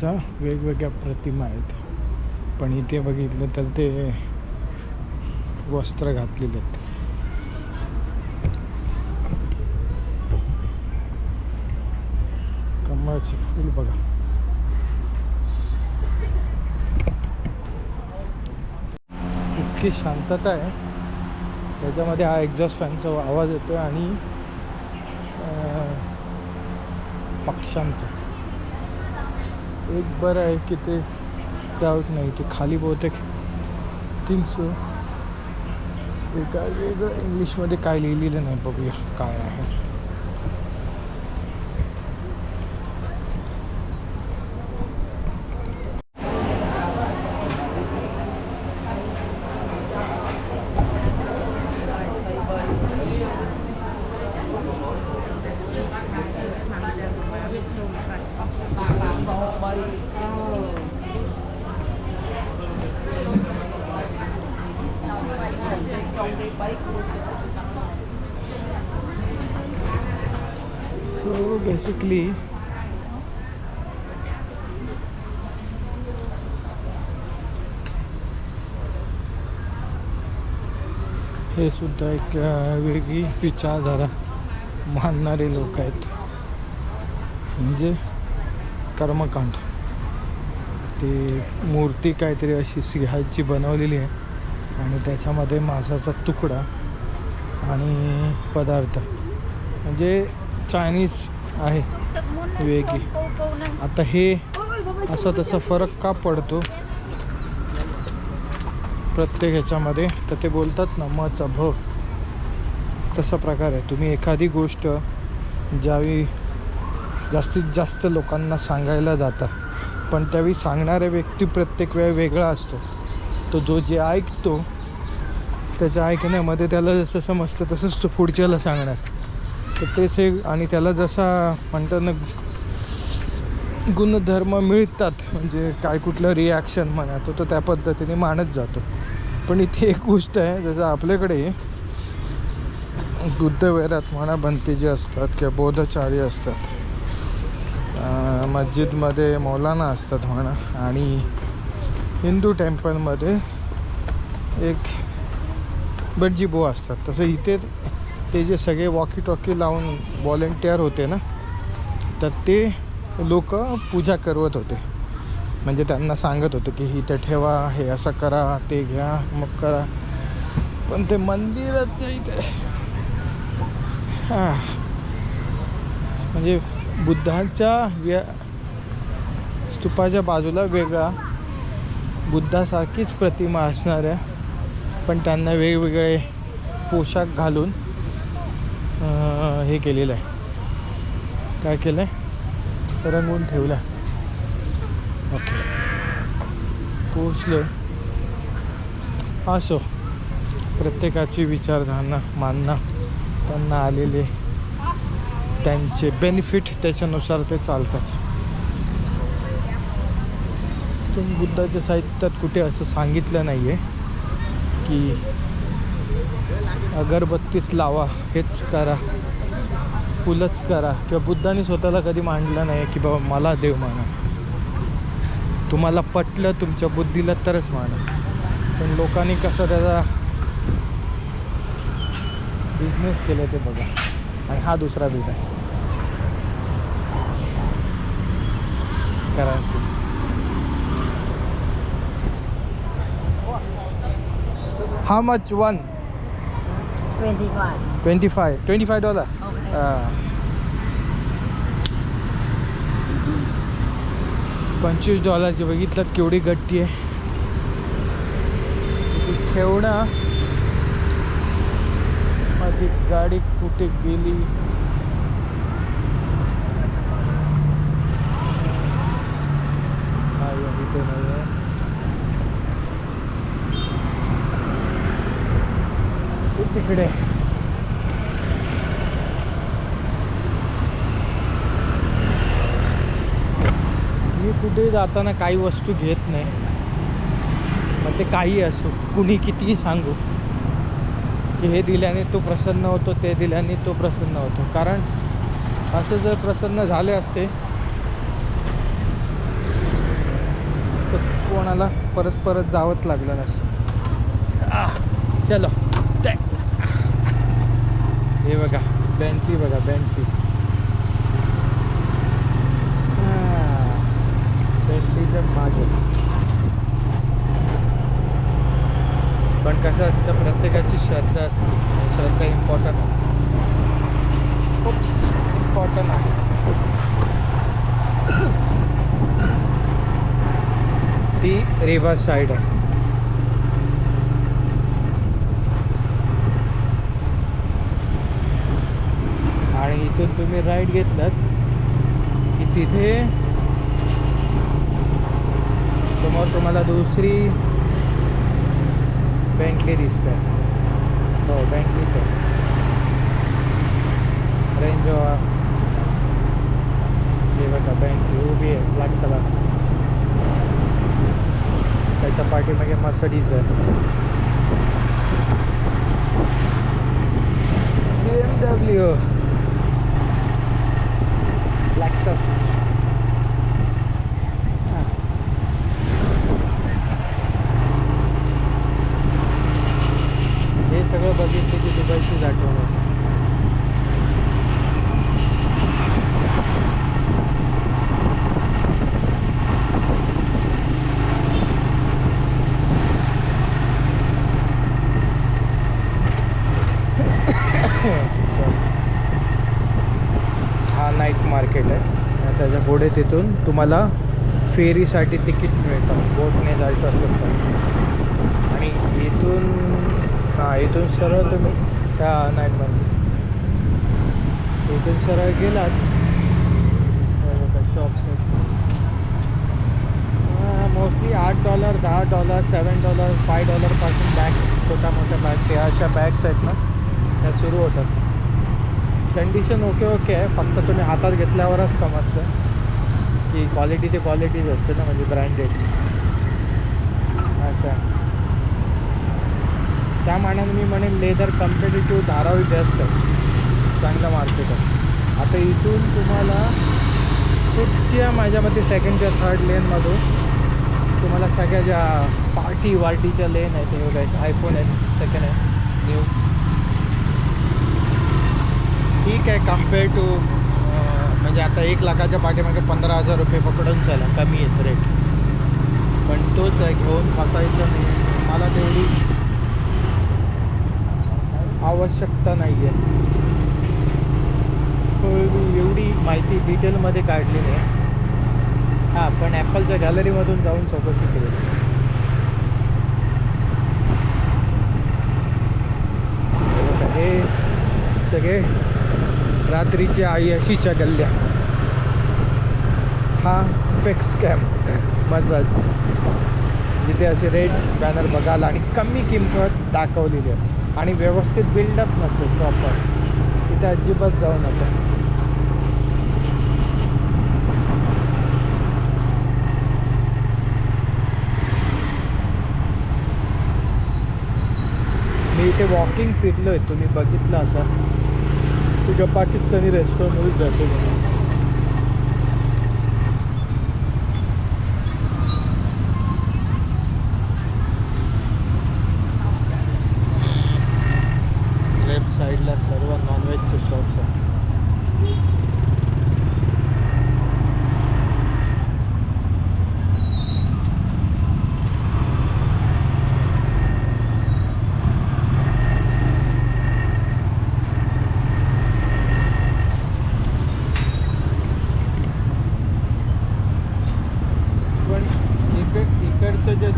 देवांच्या वेगवेगळ्या प्रतिमा आहेत. पण इथे बघितलं तर ते वस्त्र घातलेले आहेत. कमळाचे फूल बघा. इतकी शांतता आहे. त्याच्यामध्ये हा एक्झॉस्ट फॅनचा आवाज येतो आणि अं, पक्ष्यांचा. एक बरं आहे की ते जाऊत नाही ते खाली बहुतेक थिंक सो एका काय वेगळं इंग्लिशमध्ये काय लिहिलेलं नाही बघूया काय आहे. सो बेसिकली हे सुद्धा एक वेगळी विचारधारा मानणारे लोक आहेत. म्हणजे कर्मकांड. ते मूर्ती काहीतरी अशी सिंहाची बनवलेली आहे आणि त्याच्यामध्ये मांसाचा तुकडा आणि पदार्थ. म्हणजे चायनीज आहे. वेगळी आता हे असं तसं फरक का पडतो? प्रत्येक ह्याच्यामध्ये. तर ते बोलतात ना मचा भ तसा प्रकार आहे. तुम्ही एखादी गोष्ट ज्यावेळी जास्तीत जास्त लोकांना सांगायला जाता पण त्यावेळी सांगणारा व्यक्ती प्रत्येक वेळ वेगळा असतो. तो जो जे ऐकतो त्याच्या ऐकण्यामध्ये त्याला जसं समजतं तसंच तो पुढच्याला सांगणार. तर तेच हे आणि त्याला जसा म्हणतात ना गुणधर्म मिळतात म्हणजे काय कुठलं रिॲक्शन म्हणा तो तो त्या पद्धतीने मानत जातो. पण इथे एक गोष्ट आहे जसं आपल्याकडे बुद्धवैरात म्हणा बनते जे असतात किंवा बोधचार्य असतात मस्जिदमध्ये मौलाना असतात म्हणा आणि हिंदू टेम्पलमध्ये एक बटजीबो असतात. तसं इथे ते जे सगळे वॉकी टॉकी लावून व्हॉलेंटियर होते ना तर ते लोक पूजा करवत होते. म्हणजे त्यांना सांगत होते की इथे ठेवा हे असं करा ते घ्या मग करा. पण ते मंदिरच इथे हां. म्हणजे बुद्धांच्या व्या स्तूपाच्या बाजूला वेगळा बुद्धासारखीच प्रतिमा असणाऱ्या पण त्यांना वेगवेगळे पोशाख घालून हे केलेलं आहे. काय केलं आहे रंगवून ठेवलं आहे ओके. पोचलो असो. प्रत्येकाची विचारधारणा मानणं त्यांना आलेले त्यांचे बेनिफिट त्याच्यानुसार ते चालतात. पण बुद्धाच्या साहित्यात कुठे असं सांगितलं नाही आहे की अगरबत्तीच लावा हेच करा. फुलच करा. किंवा बुद्धाने स्वतःला कधी मांडलं नाही की बाबा मला देव माना. तुम्हाला पटलं तुमच्या बुद्धीला तरच माना. पण लोकांनी कसं त्याचा बिझनेस केलं ते बघा. आणि हा दुसरा बिझनेस करायचं हा much one 25. Twenty five twenty five dollar Okay. पंचवीस डॉलरची बघितलं केवढी गट्टी आहे. ती ठेवणं. माझी गाडी कुठे गेली नाही आहे, इथे नाही आहे. ती तिकडे. मी कुठे जाताना काही वस्तू घेत नाही. मग ते काही असो कुणी कितीही सांगू की हे दिल्याने तो प्रसन्न होतो ते दिल्याने तो प्रसन्न होतो. कारण असं जर प्रसन्न झाले असते कोणाला परत परत जावंच लागलं नसतं चलो. हे बघा बँकी बघा बँकी बँकीचं मागे. पण कसं असतं प्रत्येकाची श्रद्धा असते. श्रद्धा इम्पॉर्टंट आहे. खूप इम्पॉर्टंट आहे. ती रिव्हर साईड आहे आणि इथून तुम्ही राईट घेतलात. की तिथे समोर तुम्हाला दुसरी बँके दिसत आहे हो बँकेच आहे रेंज हे बघा बँक उभी आहे ब्लॅक कलर त्याच्या पाठीमागे मसडीज आहे. बी Lexus. हे सगळं बघितलं की दुबईचीच आठवण होती हा नाईट मार्केट आहे आणि त्याच्या पुढे तिथून तुम्हाला फेरीसाठी तिकीट मिळतं. बोटने जायचं असेल तर. आणि इथून हां इथून सरळ तुम्ही त्या नाईट मार्केट इथून सरळ गेलात शॉप्स मोस्टली आठ डॉलर दहा डॉलर सेवन डॉलर फाय डॉलरपासून बॅग छोट्या मोठ्या बॅग्स या अशा बॅग्स आहेत ना त्या सुरू होतात. कंडिशन ओके ओके आहे फक्त तुम्ही हातात घेतल्यावरच समजतं. त्याची क्वालिटी ते क्वालिटीच असते ना म्हणजे ब्रँडेड असं. त्या मानाने मी म्हणेन लेदर कम्पेटेटिव्ह धारावी बेस्ट आहे. चांगलं मार्केट आहे. आता इथून तुम्हाला कुठच्या माझ्या मते सेकंड किंवा थर्ड लेनमधून तुम्हाला सगळ्या ज्या पार्टी वार्टीच्या लेन आहेत ते बघायचं आयफोन आहेत सेकंड आहे न्यू ठीक आहे कंपेअर टू म्हणजे आता एक लाखाच्या पाठीमागे पंधरा हजार रुपये पकडून चला कमी येत रेट पण तोच आहे घेऊन फसायचं नाही. मला तेवढी आवश्यकता नाही आहे एवढी माहिती डिटेलमध्ये काढली नाही. हां पण ॲपलच्या गॅलरीमधून जाऊन चौकशी केली हे सगळे रात्रीच्या आयशीच्या गल्ल्या. हा फेक्स कॅम्प मजाच. जिथे असे रेड बॅनर बघाल आणि कमी किंमत दाखवलेली आहे. आणि व्यवस्थित बिल्डअप नसेल प्रॉपर तिथे अजिबात जाऊ नका. मी इथे वॉकिंग फिरलो आहे तुम्ही बघितलं असा Like a Pakistani restaurant, what?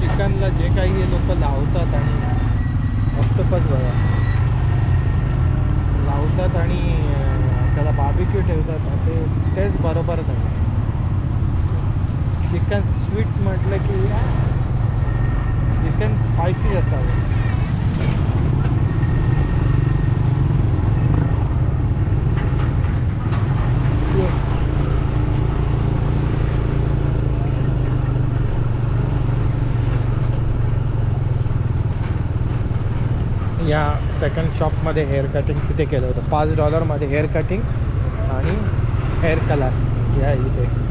चिकनला जे काही हे लोक लावतात आणि ऑक्टोपस बघा. लावतात आणि त्याला बार्बिक्यू ठेवतात. ते तेच बरोबर नाही. चिकन स्वीट म्हटलं की चिकन स्पायसी असावं या सेकंड शॉपमध्ये हेअर कटिंग तिथे केलं होतं. पाच डॉलरमध्ये हेअर कटिंग आणि हेअर कलर या इथे.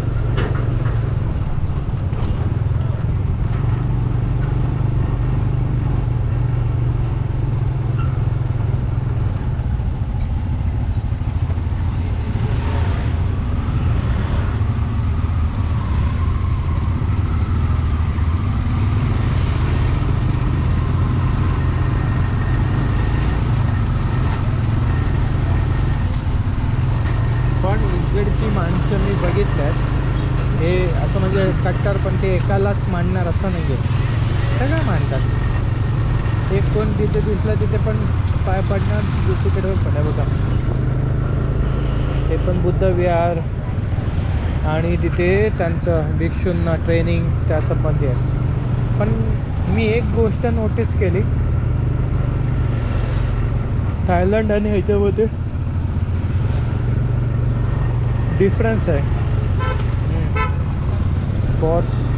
प्रकारची माणसं मी बघितली आहेत हे असं म्हणजे कट्टर पण ते एकालाच मांडणार असं नाही आहे सगळं मांडतात एक कोण तिथे दिसला तिथे पण पाय पडणार दुसरीकडे पडाय बघा. ते पण बुद्ध विहार आणि तिथे त्यांचं भिक्षूंना ट्रेनिंग त्या संबंधी आहे. पण मी एक गोष्ट नोटीस केली. थायलंड आणि ह्याच्यामध्ये difference hai hum. force.